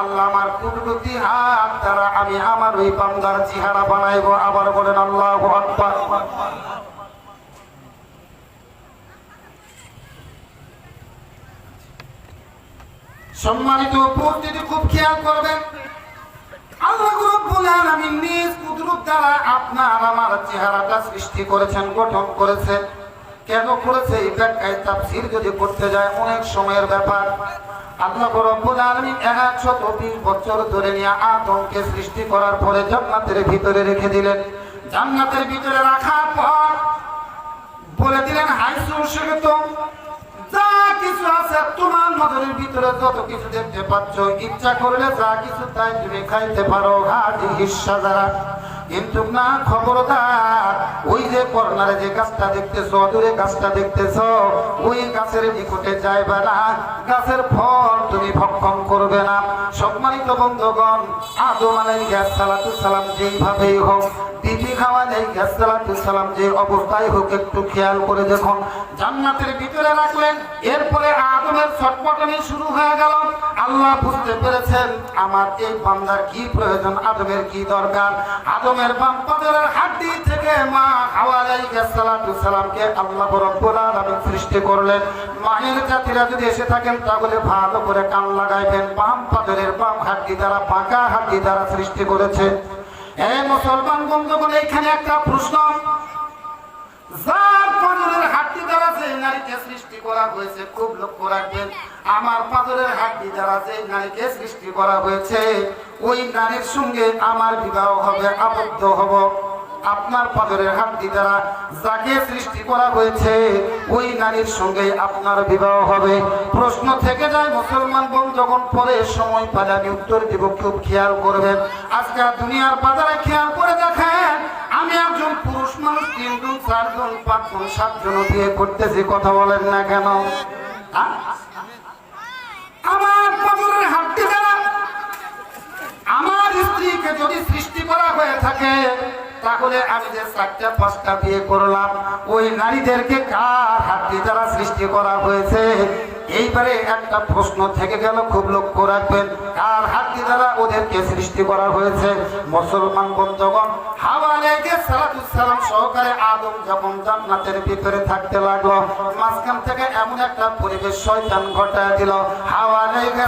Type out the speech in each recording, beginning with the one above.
আল্লাহ আমার হাত দ্বারা আমি আমার ওই চেহারা বানাইবো। আবার বলেন, আল্লাহ সম্মানিত উপস্থিতি, খুব খেয়াল করবেন, আল্লাহ রব্বুল আলামিন নিজ কুদরত দ্বারা আপনার আমার চেহারাটা সৃষ্টি করেছেন, গঠন করেছেন। কেন করেছে? এই ব্যাখ্যায় যদি করতে যায়, অনেক সময়ের ব্যাপার। আল্লাহ রব্বুল আলামিন 120 বছর ধরে নিয়ে আদমকে সৃষ্টি করার পরে জান্নাতের ভিতরে রেখে দিলেন। জান্নাতের ভিতরে রাখার পর বলে দিলেন হাইসু সেগত যা কিছু আছে তোমার নজরের ভিতরে যত কিছু দেখতে পাচ্ছ, ইচ্ছা করলে যা কিছু তাই তুমি খাইতে পারো। হাজি হিসা যারা না খবরদার। ওই যে কর্নারে যে গাছটা দেখতেছ দূরে গাছটা ওই গাছের নিকটে যাইবা না। গাছের ফল তুমি ভক্ষণ করবে না। সম্মানিত বন্ধুগণ, আদম আলাইহিস সালাতু সালাম যেইভাবেই হোক বিবি খাওয়া নেই সালাম যে অবস্থায় হোক, একটু খেয়াল করে দেখুন। জান্নাতের ভিতরে রাখলেন, এরপরে আদমের ছটপটানি শুরু হয়ে গেল। আল্লাহ বুঝতে পেরেছেন, আমার এই বান্দার কি প্রয়োজন, আদমের কি দরকার? আদমের বাম পাজরের হাড্ডি থেকে মা হাওয়া সালামকে আল্লাহ রব্বুল আলামিন সৃষ্টি করলেন। মায়ের জাতিরা যদি এসে থাকেন, তাহলে ভালো করে কান লাগাইবেন, বাম পাজরের বাম হাড্ডি দ্বারা পাকা হাড্ডি দ্বারা সৃষ্টি করেছে। এই মুসলমান বন্ধুগণ এখানে একটা প্রশ্ন। করা খুব লক্ষ্য আমার হাড্ডি যে নারীকে সৃষ্টি করা হয়েছে, ওই নারীর সঙ্গে আমার বিবাহ হবে, আবদ্ধ হব। আপনার পাজরের হাড্ডি দ্বারা যাকে সৃষ্টি করা হয়েছে, ওই নারীর সঙ্গে আপনার বিবাহ হবে। প্রশ্ন থেকে যায়, মুসলমান বোন যখন পরে সময় পালে আমি উত্তর দিব, খুব খেয়াল করবেন। আজকে দুনিয়ার বাজারে খেয়াল করে দেখেন, আমি একজন পুরুষ মানুষ, তিনজন, চারজন, পাঁচজন, সাতজন বিয়ে করতেছি কথা বলেন না কেন? আমার পাজরের হাড্ডি দ্বারা আমার স্ত্রীকে যদি সৃষ্টি করা হয়ে থাকে তাহলে আমি যে চারটা, পাঁচটা বিয়ে করলাম, ওই নারীদেরকে কার হাতটি দ্বারা সৃষ্টি করা হয়েছে? এইবারে একটা প্রশ্ন থেকে গেল, খুব লক্ষ্য রাখবেন, কার হাড্ডি দ্বারা ওদেরকে সৃষ্টি করা হয়েছে? মুসলমান বন্ধুগণ, হাওয়া লেগে সালাম সহকারে আদম যখন জান্নাতের ভিতরে থাকতে লাগল, মাঝখান থেকে এমন একটা পরিবেশ শয়তান ঘটায় দিল, হাওয়া লেগে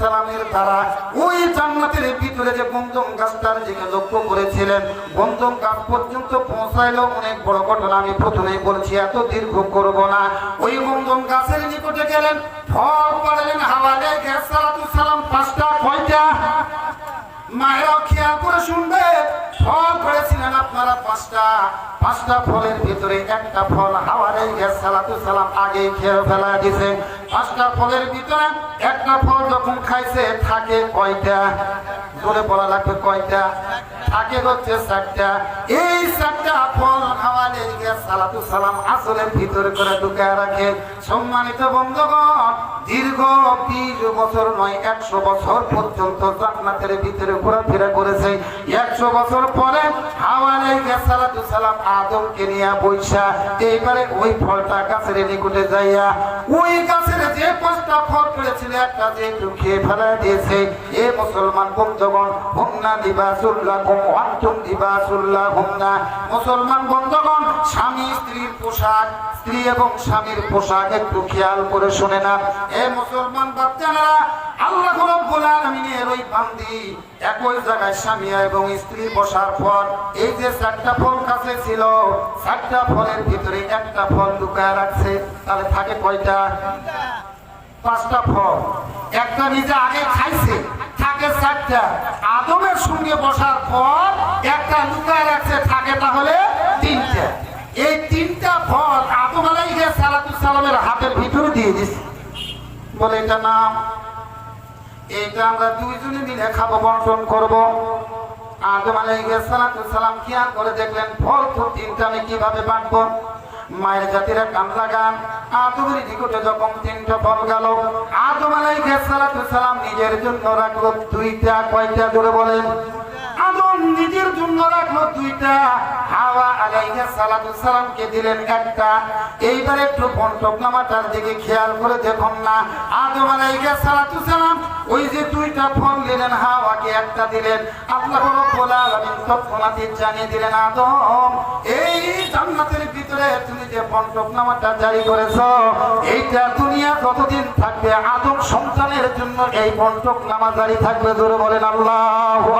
সালামের দ্বারা ওই জান্নাতের ভিতরে যে বন্ধন গাছটার দিকে লক্ষ্য করেছিলেন, বন্ধন গাছ পর্যন্ত পৌঁছাইলো, অনেক বড় ঘটনা আমি প্রথমেই বলছি, এত দীর্ঘ করব না। ওই বন্ধন গাছের নিকটে গেলেন ফল পড়লেন হাওয়া লেগে সালাম পাঁচটা, কয়টা? মায়েরাও খেয়াল করে শুনবে ফল করেছিলেন আপনারা পাঁচটা। পাঁচটা ফলের ভিতরে একটা ফল হাওয়ারে সালাতু সালাম আগে খেয়ে ফেলা দিছে। পাঁচটা ফলের ভিতরে একটা ফল যখন খাইছে, থাকে কয়টা? জোরে বলা লাগবে কয়টা? থাকে হচ্ছে চারটা এই চারটা ফল হাওয়ারে সালাতু সালাম আসলের ভিতরে করে ঢুকায় রাখে। সম্মানিত বন্ধুগণ, দীর্ঘ বিশ বছর নয়, একশো বছর পর্যন্ত জান্নাতের ভিতরে ঘোরাফেরা করেছে। একশো বছর পরে হাওয়ালে সালাতু সালাম আদমকে নিয়ে বৈশা, এইবারে ওই ফলটা গাছের নিকটে যাইয়া, ওই গাছের এ মুসলমান বন্ধুগণ হুন্না দিবাসুল্লাহ কুম ওয়ান্তুম দিবাসুল্লাহ স্বামী, স্ত্রীর পোশাক, স্ত্রী এবং স্বামীর পোশাক একটু খেয়াল করে শুনে না এ মুসলমান বাচ্চারা, আল্লাহ রব্বুল আলামিনের ওই বান্দি, একই জায়গায় স্বামী এবং স্ত্রী বসার পর, এই যে চারটা ফল কাছে ছিল, চারটা ফলের ভিতরে একটা ফল লুকায় রাখছে, তাহলে থাকে কয়টা? পাঁচটা ফল। একটা নিজে আগে খাইছে, থাকে চারটা। আদমের সঙ্গে বসার পর একটা লুকায় রাখছে, থাকে তাহলে তিনটা। এই তিনটা ফল আদম আলাইহিস সালাতু সালামের হাতের ভিতরে দিয়ে দিছে। বলে, এটা নাম এটা আমরা দুইজনে মিলে খাব বন্টন করব। আদম আলাইহিস সালাতু সালাম খেয়াল করে দেখলেন? ফল তো তিনটা আমি কীভাবে বাঁটবো? মায়ের জাতিরা কান লাগান আদমের নিকটে যখন তিনটা ফল গেল, আদম আলাইহিস সালাতু সালাম নিজের জন্য রাখল দুইটা, কয়টা জোরে বলেন? আদম নিজের জন্য রাখল দুইটা, হাওয়া আলাইহিস সালাতু সালামকে দিলেন একটা। এইবার একটু বন্টকনামাটার দিকে খেয়াল করে দেখুন না, আদম আলাইহিস সালাতু সালাম ওই যে দুইটা ফল দিলেন হাওয়াকে একটা দিলেন। আল্লাহ রাব্বুল আলামিন তৎক্ষণাৎ জানিয়ে দিলেন, আদম, এই জান্নাতের ভিতরে তুমি যে বন্টকনামাটা জারি করেছ, এইটা দুনিয়া যতদিন থাকবে, আদম সন্তানের জন্য এই বন্টকনামা জারি থাকবে। ধরে বলেন, আল্লাহু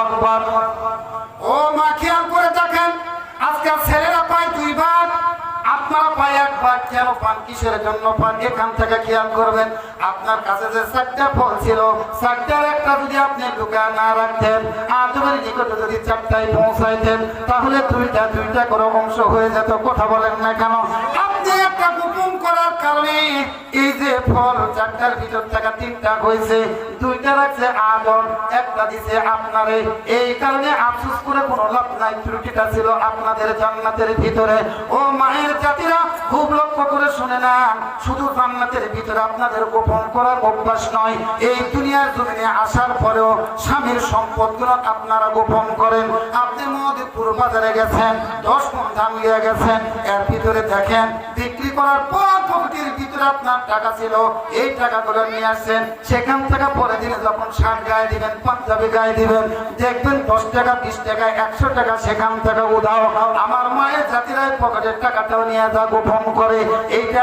ও মা, খেয়াল করে দেখেন আজকাল ছেলেরা জন্য পান? এখান থেকে খেয়াল করবেন, আপনার কাছে যে চারটার একটা যদি আপনি না রাখতেন যদি চারটায় তাহলে দুইটা দুইটা করে অংশ হয়ে যেত। কথা বলেন না কেন? এই আপনাদের গোপন করার অভ্যাস নয়, এই দুনিয়ার জমিনে আসার পরেও স্বামীর সম্পদগুলো আপনারা গোপন করেন। আপনি মহাদেবপুর বাজারে গেছেন, দশ মন ধান গেছেন, এর ভিতরে দেখেন, বিক্রি করার পর আপনার টাকা ছিল, এই টাকাগুলো নিয়ে আসছেন। সেখান থেকে পরে দিনে যখন গায়ে দিবেন, পাঞ্জাবি গায়ে দিবেন, দেখবেন দশ টাকা, বিশ টাকা, একশো টাকা সেখান থেকে আমার মায়ের পকেটের টাকাটাও নিয়ে যা গোপন করে। এইটা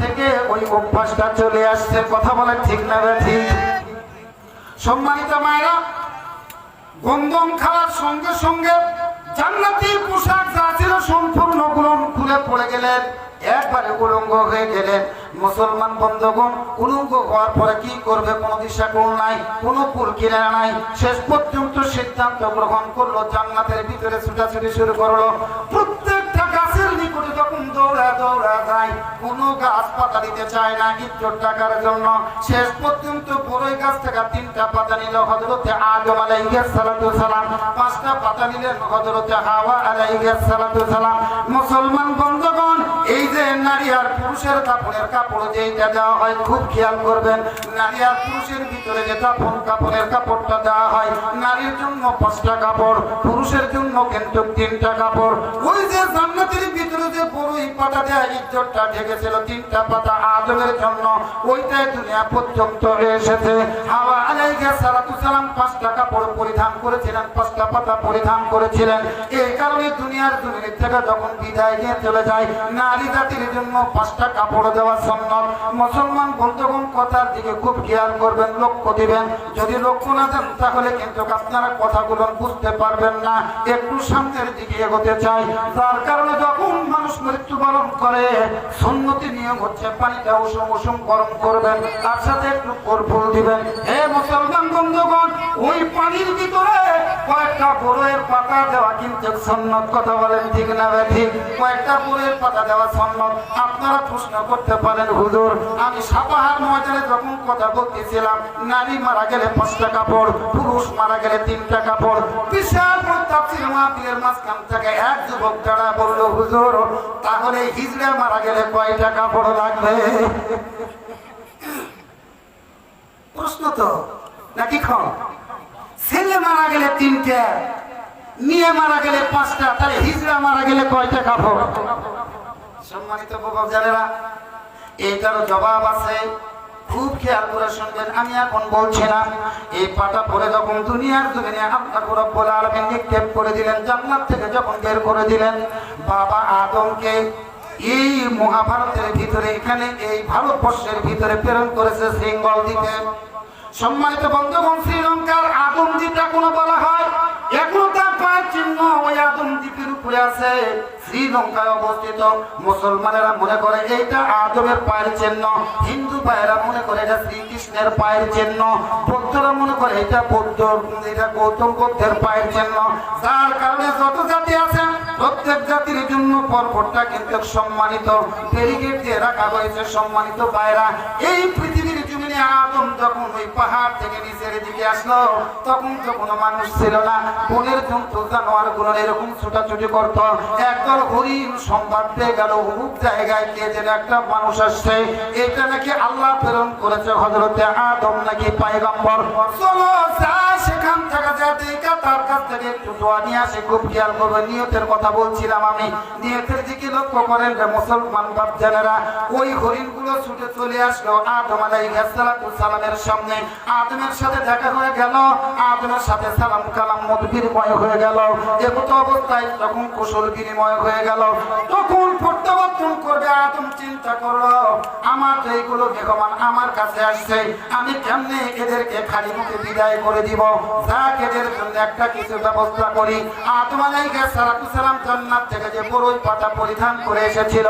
থেকে ওই অভ্যাসটা চলে আসছে। কথা বলে ঠিক না ঠিক? সম্মানিত মায়েরা, গন্ধম খাওয়ার সঙ্গে সঙ্গে জান্নাতি পোশাক যা ছিল সম্পূর্ণ গুলন খুলে পড়ে গেলেন, একবারে উলঙ্গ হয়ে গেলেন। মুসলমান বন্ধগণ, উলঙ্গ হওয়ার পরে কি করবে? কোনো দিশা কোন নাই, কোনো কুল কিনে নাই। শেষ পর্যন্ত সিদ্ধান্ত গ্রহণ করল, জান্নাতের ভিতরে ছুটাছুটি শুরু করল। প্রত্যেকটা নিকটে যখন দৌড়া দৌড়া যায়, কোনো গাছ পাতা দিতে চায় না ইজ্জত টাকার জন্য। শেষ পর্যন্ত বড়ই গাছ থেকে তিনটা পাতা নিল হজরতে আদম আলাইহিস সালাতু সালাম। পাঁচটা পাতা নিলেন হজরতে হাওয়া আলাইহিস সালাতু সালাম। মুসলমান বন্ধুগণ, এই যে নারী আর পুরুষের কাপড়ের কাপড় যেটা দেওয়া হয়, খুব খেয়াল করবেন, নারী আর পুরুষের ভিতরে যে কাপড় কাপড়ের কাপড়টা দেওয়া হয়, নারীর জন্য পাঁচটা কাপড়, পুরুষের জন্য কিন্তু তিনটা কাপড়। ওই যে জান্নাতের ভিতরে যে বড়ই পাতা দেয়, ইজ্জতটা ঢেকেছিল তিনটা পাতা জন্য। ওইটাই দুনিয়া পর্যন্ত এসেছে। হাওয়া সালাতু সালাম পাঁচটা কাপড় পরিধান করেছিলেন, পাঁচটা পাতা পরিধান করেছিলেন। এই কারণে দুনিয়ার থেকে যখন বিদায় নিয়ে চলে যায়, নারী জাতির জন্য পাঁচটা কাপড় দেওয়া সম্ভব মুসলমান বন্ধুগণ, কথার দিকে খুব খেয়াল করবেন, লক্ষ্য দিবেন। যদি লক্ষ্য না দেন, তাহলে কিন্তু আপনারা কথাগুলো বুঝতে পারবেন না। একটু সামনের দিকে এগোতে চাই। যার কারণে মৃত্যুবরণ করে, সন্নতি নিয়ম হচ্ছে পানিটা উষুম উষুম গরম করবেন, তার সাথে একটু কর্পুর দিবেন। হে মুসলমান বন্ধুগণ, ওই পানির ভিতরে কয়েকটা বড়ের পাতা দেওয়া কিন্তু সন্ন্যত কথা বলেন, ঠিক না ঠিক। কয়েকটা বড়ের পাতা দেওয়া সন্ন্যত আপনারা প্রশ্ন করতে পারেন, হুজুর, আমি সাপাহার ময়দানে যখন কথা বলতেছিলাম, নারী মারা গেলে পাঁচটা কাপড়, পুরুষ মারা গেলে তিনটা কাপড়, বিশাল তাফসির মাহফিলের মাঝখান থেকে এক যুবক যারা বলল, হুজুর তাহলে হিজড়ে মারা গেলে কয়টা কাপড় লাগবে? প্রশ্ন তো, নাকি খন? ছেলে মারা গেলে তিনটা, মেয়ে মারা গেলে পাঁচটা, তাহলে হিজড়া মারা গেলে কয়টা কাপড় সম্মানিত বাবা জানেরা এইটারও জবাব আছে। খুব খেয়াল করে শুনবেন, আমি এখন বলছি না। এই পাটা পরে যখন দুনিয়ার জমিনে আল্লাহ রব্বুল আলামিন নিক্ষেপ করে দিলেন, জান্নাত থেকে যখন বের করে দিলেন, বাবা আদমকে এই মহাভারতের ভিতরে, এখানে এই ভারতবর্ষের ভিতরে প্রেরণ করেছে সিঙ্গল দ্বীপে। সম্মানিত বন্ধুগণ, শ্রীলঙ্কার আদম দ্বীপ কোনো বলা হয়? এখনও তার দ্বীপের উপরে আছে। শ্রীলঙ্কায় অবস্থিত। মুসলমানেরা মনে করে এইটা আদমের পায়ের চিহ্ন। হিন্দু ভাইয়েরা মনে করে এটা শ্রীকৃষ্ণের পায়ের চিহ্ন। বৌদ্ধরা মনে করে এটা বৌদ্ধ, এটা গৌতম বুদ্ধের পায়ের চিহ্ন। যার কারণে যত জাতি আছে, প্রত্যেক জাতির জন্য পর্বতটা কিন্তু সম্মানিত। ব্যারিকেড দিয়ে রাখা হয়েছে সম্মানিত ভাইরা এই পৃথিবীর আদম যখন ওই পাহাড় থেকে নিচের দিকে আসলো, তখন তো কোনো মানুষ ছিল না। বনের জন্তু জানোয়ারগুলো এরকম ছোটাছুটি করত। একদল হরিণ সংবাদ পেয়ে গেল অমুক জায়গায়, কে যেন একটা মানুষ আসছে। এটা নাকি আল্লাহ প্রেরণ করেছে হজরতে আদম নাকি পায়গম্বর? চলো জায়গা যা দেখা তার কাছ থেকে একটু দোয়া নিয়ে আসে, খুব খেয়াল করবে, নিয়তের কথা বলছিলাম আমি। নিয়তের দিকে লক্ষ্য করেন যে মুসলমান বাপজানেরা, ওই হরিণগুলো ছুটে চলে আসলো আদম সালামের সামনে। আদমের সাথে দেখা হয়ে গেল, আদমের সাথে সালাম কালাম মত বিনিময় হয়ে গেল। এমত অবস্থায় তখন কুশল বিনিময় হয়ে গেল। তখন প্রত্যাবর্তন করবে আদম চিন্তা করল আমার এইগুলো আমার কাছে আসছে। আমি কেমনে এদেরকে খালি মুখে বিদায় করে দিব? এদের জন্য একটা কিছু ব্যবস্থা করি। আলাইহিস সালাম জান্নাত থেকে যে বড়ই পাতা পরিধান করে এসেছিল,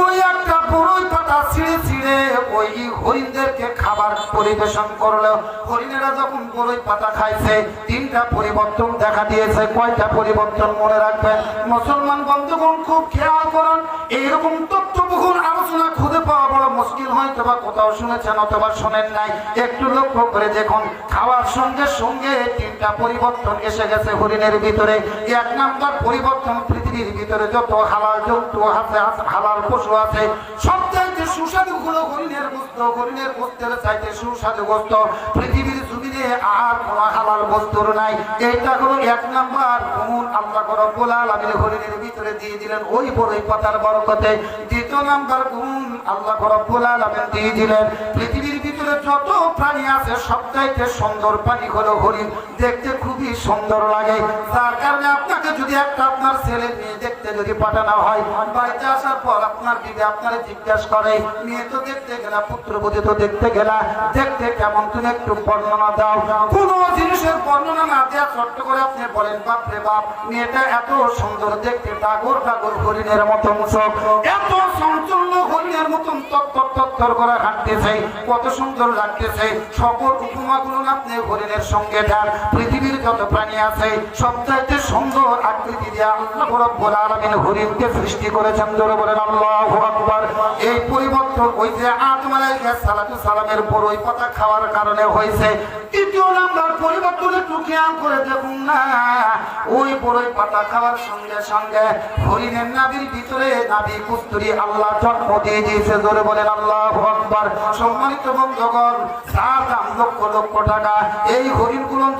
ওই একটা বড়ই পাতা ছিঁড়ে ছিঁড়ে ওই হরিণদেরকে খাবার পরিবেশন করল। হরিণেরা যখন বড়ই পাতা খাইছে, তিনটা পরিবর্তন দেখা দিয়েছে, কয়টা পরিবর্তন মনে রাখবেন? মুসলমান বন্ধুগণ, খুব খেয়াল করুন, এইরকম তথ্যবহুল আলোচনা খুঁজে পাওয়া বড় মুশকিল কোথাও শুনেছেন অথবা শোনেন নাই। একটু লক্ষ্য করে দেখুন, খাওয়ার সঙ্গে সঙ্গে তিনটা পরিবর্তন এসে গেছে হরিণের ভিতরে। এক নাম্বার পরিবর্তন পৃথিবীর ভিতরে যত হালাল জন্তু আছে হালাল পশু আছে, সবচাইতে সুস্বাদু হলো হরিণের গোস্ত। হরিণের গোস্তের চাইতে সুস্বাদু গোস্ত পৃথিবীর আর কোন হালাল বস্তুর নাই। এইটা হলো এক নাম্বার। গুণ আল্লাহ রব্বুল আলামিন হরিণের ভিতরে দিয়ে দিলেন ওই বড়ই পাতার বরকতে। দ্বিতীয় নাম্বার গুণ আল্লাহ রব্বুল আলামিন দিয়ে দিলেন পৃথিবীর ভিতরে যত প্রাণী আছে, সবচাইতে সুন্দর প্রাণী হলো হরিণ। দেখতে খুবই সুন্দর লাগে। তার কারণে আপনাকে যদি একটা আপনার ছেলে মেয়ে দেখতে যদি পাঠানো হয়, বাড়িতে আসার পর আপনার দিদি আপনারে জিজ্ঞাসা করে, মেয়ে তো দেখতে গেলা, পুত্রবধূ তো দেখতে গেলা, দেখতে কেমন? তুমি একটু বর্ণনা দাও। কোন জিনিসের বর্ণনা না দেওয়া ছোট্ট করে আপনি বলেন, বাপ রে বাপ, মেয়েটা এত সুন্দর দেখতে, ডাগর ডাগর হরিণের মতো মুসক। এত মতন তত্তর করে হাঁটতেছে কত সুন্দর লাগতেছে। সকল উপমাগুলো আপনি হরিণের সঙ্গে দেন পৃথিবীর যত প্রাণী আছে সবচাইতে সুন্দর আকৃতি দিয়ে আল্লাহ রব্বুল হরিণকে সৃষ্টি করেছেন ধরে বলেন, আল্লাহ এই পরিবর্তন ওই যে আদম আলাইহিস সালাতু সালামের বড়ই পাতা খাওয়ার কারণে হয়েছে। তৃতীয় নাম্বার করে দেখুন না, ওই বড়ই পাতা খাওয়ার সঙ্গে সঙ্গে হরিণের ভিতরে নাভি কুস্তুরি আল্লাহ জন্ম দিয়ে দিয়েছে। জোরে বলেন, আল্লাহু আকবার। সম্মানিত দাম লক্ষ লক্ষ টাকা। এই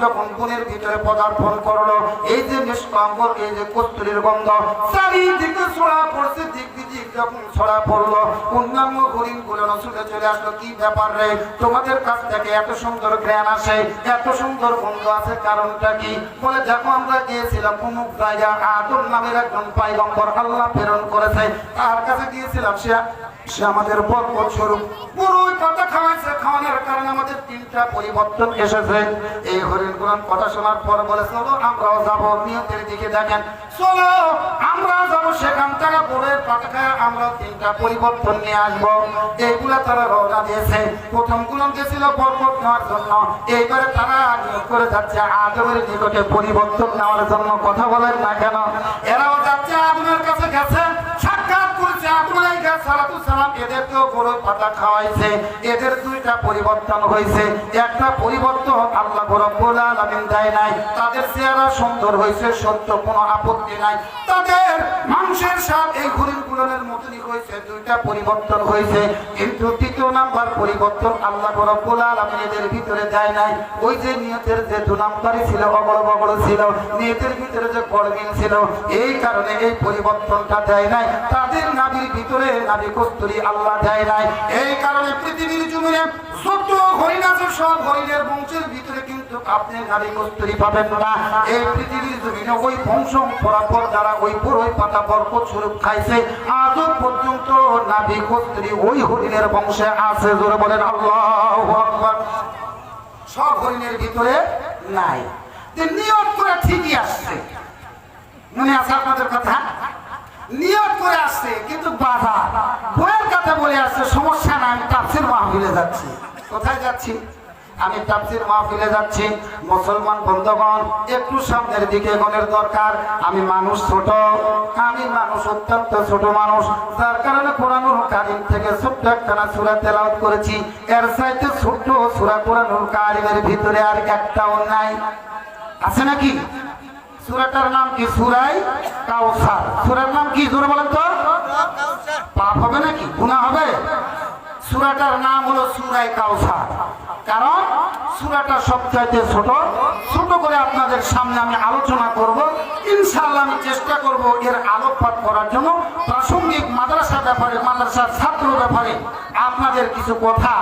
যখন ভিতরে পদার্পণ করল, এই যে নিষ্কাম্বর এই যে কস্তুরীর গন্ধ, চারিদিকে ছড়া পড়ছে, দিক বিদিক যখন ছড়া পড়ল, অন্যান্য হরিণগুলো ছুটে চলে আসলো, কি ব্যাপার রে? তোমাদের কাছ থেকে এত সুন্দর জ্ঞান আসে, এত সুন্দর গন্ধ আছে, কারণটা কি? বলে, দেখো, আমরা গিয়েছিলাম অমুক জায়গা আদম নামের একজন পাইগম্বর আল্লাহ প্রেরণ করেছে। তার কাছে গিয়েছিলাম, সে সে আমাদের বরকত স্বরূপ। পুরোই কথা খাওয়াইছে, খাওয়ানোর কারণে আমাদের তিনটা পরিবর্তন এসেছে। এই হরিণ গুলান কথা শোনার পর বলে, চলো আমরাও যাব, নিয়তের দিকে দেখেন। চলো, আমরা যাব সেখান থেকে বড়ের পাতা আমরা তিনটা পরিবর্তন নিয়ে আসব। এইগুলা তারা রওনা দিয়েছে প্রথমগুলো গেছিল বরকত নেওয়ার জন্য। এইবারে তারা নিয়োগ করে যাচ্ছে আদমের নিকটে পরিবর্তন নেওয়ার জন্য। কথা বলেন না কেন? এরাও যাচ্ছে আদমের কাছে গেছে, সাক্ষাৎ করেছে আদমের সালাতু সালাম এদেরকেও বড় পাতা খাওয়াইছে, এদের দুইটা পরিবর্তন হয়েছে একটা পরিবর্তন আল্লাহ রব্বুল আলামিন দেয় নাই, তাদের চেহারা সুন্দর হয়েছে সত্য কোনো আপত্তি নাই। তাদের মাংসের স্বাদ এই হরিণ কুলনের মতনই হয়েছে দুইটা পরিবর্তন হয়েছে কিন্তু তৃতীয় নাম্বার পরিবর্তন আল্লাহ রব্বুল আলামিন এদের ভিতরে দেয় নাই। ওই যে নিয়তের যে দু নাম্বারই ছিল, অগল বগল ছিল, নিয়তের ভিতরে যে গড়মিল ছিল, এই কারণে এই পরিবর্তনটা দেয় নাই। তাদের নাবির ভিতরে নাবি কস্তুরি আল্লাহ দেয় নাই। এই কারণে পৃথিবীর জমিনে যত হরিণ আছে, সব হরিণের বংশের ভিতরে নারী আজও পর্যন্ত নাবি কস্তুরি ওই হরিণের বংশে আছে, জোরে বলেন, আল্লাহ সব হরিণের ভিতরে নাই। নিয়ত করে ঠিকই আসছে। মনে আছে আপনাদের কথা? নিয়ত করে আসছে, কিন্তু বাধা। বইয়ের কথা বলে আসছে, সমস্যা না আমি তাফসির মাহফিলে যাচ্ছি। কোথায় যাচ্ছি? আমি তাফসির মাহফিলে যাচ্ছি। মুসলমান বন্ধুগণ, একটু সামনের দিকে গণের দরকার। আমি মানুষ ছোট আমি মানুষ, অত্যন্ত ছোট মানুষ। যার কারণে কোরআনুল কারিম থেকে ছোট্ট একখানা সূরা তেলাওয়াত করেছি। এর চাইতে ছোট্ট সূরা কোরআনুল কারিমের ভিতরে আর একটাও নাই। আছে নাকি? সূরাটার নাম কি? সুরাই কাউসার। সূরার নাম কি? জোরে বলেন তো। পাপ হবে নাকি? গুনাহ হবে? সূরাটার নাম হলো সূরাই কাউসার। কারণ সুরাটা সবচাইতে ছোট। ছোট করে আপনাদের সামনে আমি আলোচনা করব। ইনশাআল্লাহ আমি চেষ্টা করব এর আলোকপাত করার জন্য। প্রাসঙ্গিক মাদ্রাসা ব্যাপারে, মাদ্রাসার ছাত্র ব্যাপারে আপনাদের কিছু কথা